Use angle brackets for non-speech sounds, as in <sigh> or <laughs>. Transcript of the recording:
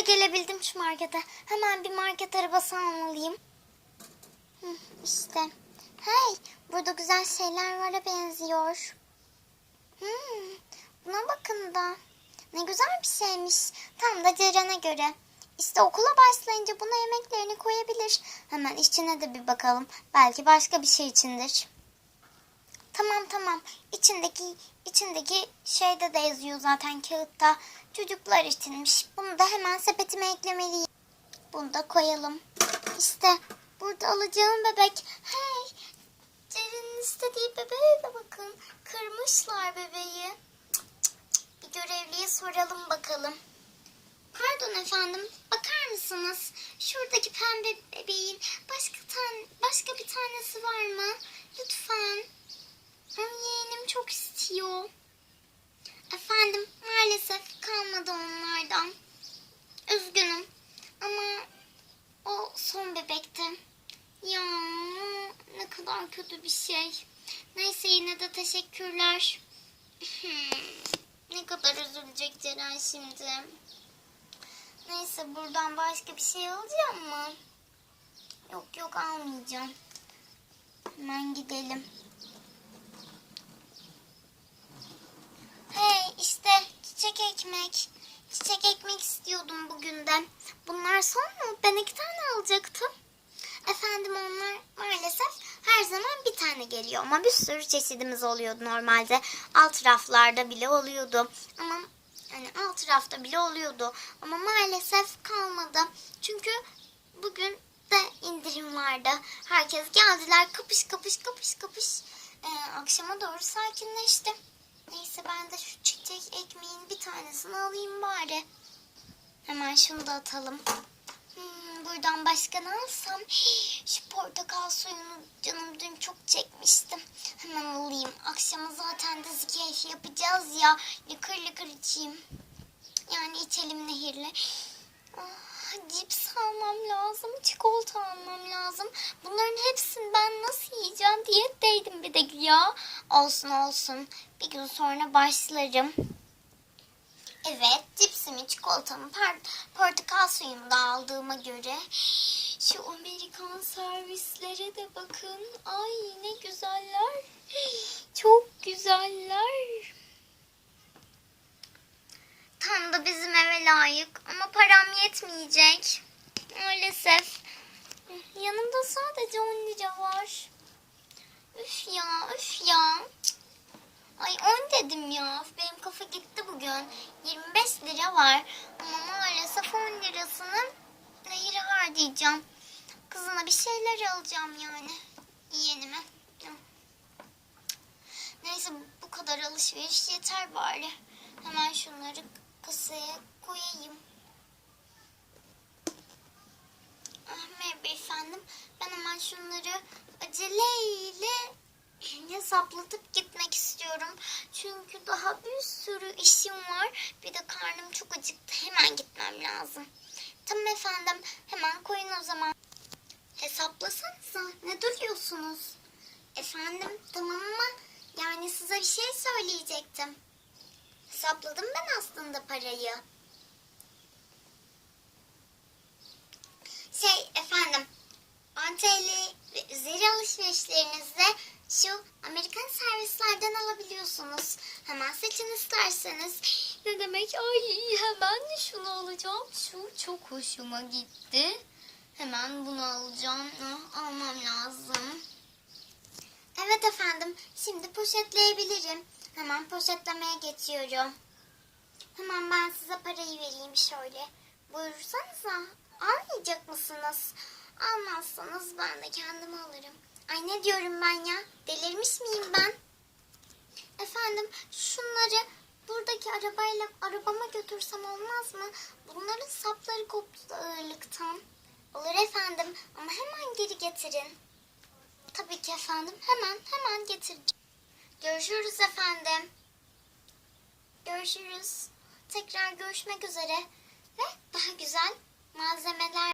gelebildim şu markete. Hemen bir market arabası almalıyım. Hı, işte. Hey, burada güzel şeyler vara benziyor. Hmm, buna bakın da. Ne güzel bir şeymiş. Tam da Ceren'e göre. İşte okula başlayınca buna yemeklerini koyabilir. Hemen içine de bir bakalım. Belki başka bir şey içindir. Tamam tamam. İçindeki içindeki şeyde de yazıyor zaten kağıtta. Çocuklar içinmiş. Bunu da hemen sepetime eklemeliyim. Bunu da koyalım. İşte burada alacağım bebek. Hey! Ceren'in istediği bebeğe de bakın. Kırmışlar bebeği. Bir görevliye soralım bakalım. Pardon efendim, bakar mısınız? Şuradaki pembe bebeğin başka tan başka bir tanesi var mı? Lütfen. Benim yeğenim çok istiyor. Efendim, maalesef kalmadı onlardan. Üzgünüm ama o son bebekti. Ya ne kadar kötü bir şey. Neyse yine de teşekkürler. <laughs> Ne kadar üzülecek Ceren şimdi. Neyse buradan başka bir şey alacağım mı? Yok yok almayacağım. Hemen gidelim. Hey işte çiçek ekmek. Çiçek ekmek istiyordum bugün de. Bunlar son mu? Ben iki tane alacaktım. Efendim onlar maalesef her zaman bir tane geliyor ama bir sürü çeşidimiz oluyordu normalde. Alt raflarda bile oluyordu. Ama yani alt rafta bile oluyordu. Ama maalesef kalmadı. Çünkü bugün de indirim vardı. Herkes geldiler kapış kapış kapış kapış. Ee, akşama doğru sakinleşti. Neyse ben de şu çiçek ekmeğin bir tanesini alayım bari. Hemen şunu da atalım. Hmm, buradan başka ne alsam? Şu portakal suyunu canım dün çok çekmiştim. Hemen alayım. Akşama zaten dizi keyfi yapacağız ya. Lıkır lıkır içeyim. Yani içelim nehirle. Ah, cips almam lazım. Çikolata almam lazım. Bunların hepsini ben nasıl yiyeceğim? Diyetteydim bir de ya. Olsun olsun. Bir gün sonra başlarım. Evet, cipsimi, çikolatamı, portakal suyumu da aldığıma göre şu Amerikan servislere de bakın. Ay ne güzeller. Çok güzeller. Tam da bizim eve layık ama param yetmeyecek. Maalesef. Yanımda sadece 10 lira var. Üf ya, üf ya. Ay 10 dedim ya. Benim kafa gitti bugün. 25 lira var. Ama maalesef 10 lirasını nehire harcayacağım. Kızına bir şeyler alacağım yani. Yeğenime. Neyse bu kadar alışveriş yeter bari. Hemen şunları kasaya koyayım. Ah merhaba efendim. Ben hemen şunları aceleyle hesaplatıp gitmek istiyorum. Çünkü daha bir sürü işim var. Bir de karnım çok acıktı. Hemen gitmem lazım. Tamam efendim. Hemen koyun o zaman. Hesaplasanıza. Ne duruyorsunuz? Efendim tamam mı? Yani size bir şey söyleyecektim. Hesapladım ben aslında parayı. Şey efendim 10 TL ve üzeri alışverişlerinizde şu Amerikan servislerden alabiliyorsunuz. Hemen seçin isterseniz. Ne demek? Ay hemen şunu alacağım. Şu çok hoşuma gitti. Hemen bunu alacağım. Ah, Almam lazım. Evet efendim. Şimdi poşetleyebilirim. Hemen poşetlemeye geçiyorum. Hemen ben size parayı vereyim şöyle. Buyursanıza. Almayacak mısınız? Almazsanız ben de kendim alırım. Ay ne diyorum ben ya? Delirmiş miyim ben? Efendim şunları buradaki arabayla arabama götürsem olmaz mı? Bunların sapları koptu ağırlıktan. Olur efendim ama hemen geri getirin. Tabii ki efendim. Hemen hemen getireceğim. Görüşürüz efendim. Görüşürüz. Tekrar görüşmek üzere. Ve daha güzel malzemeler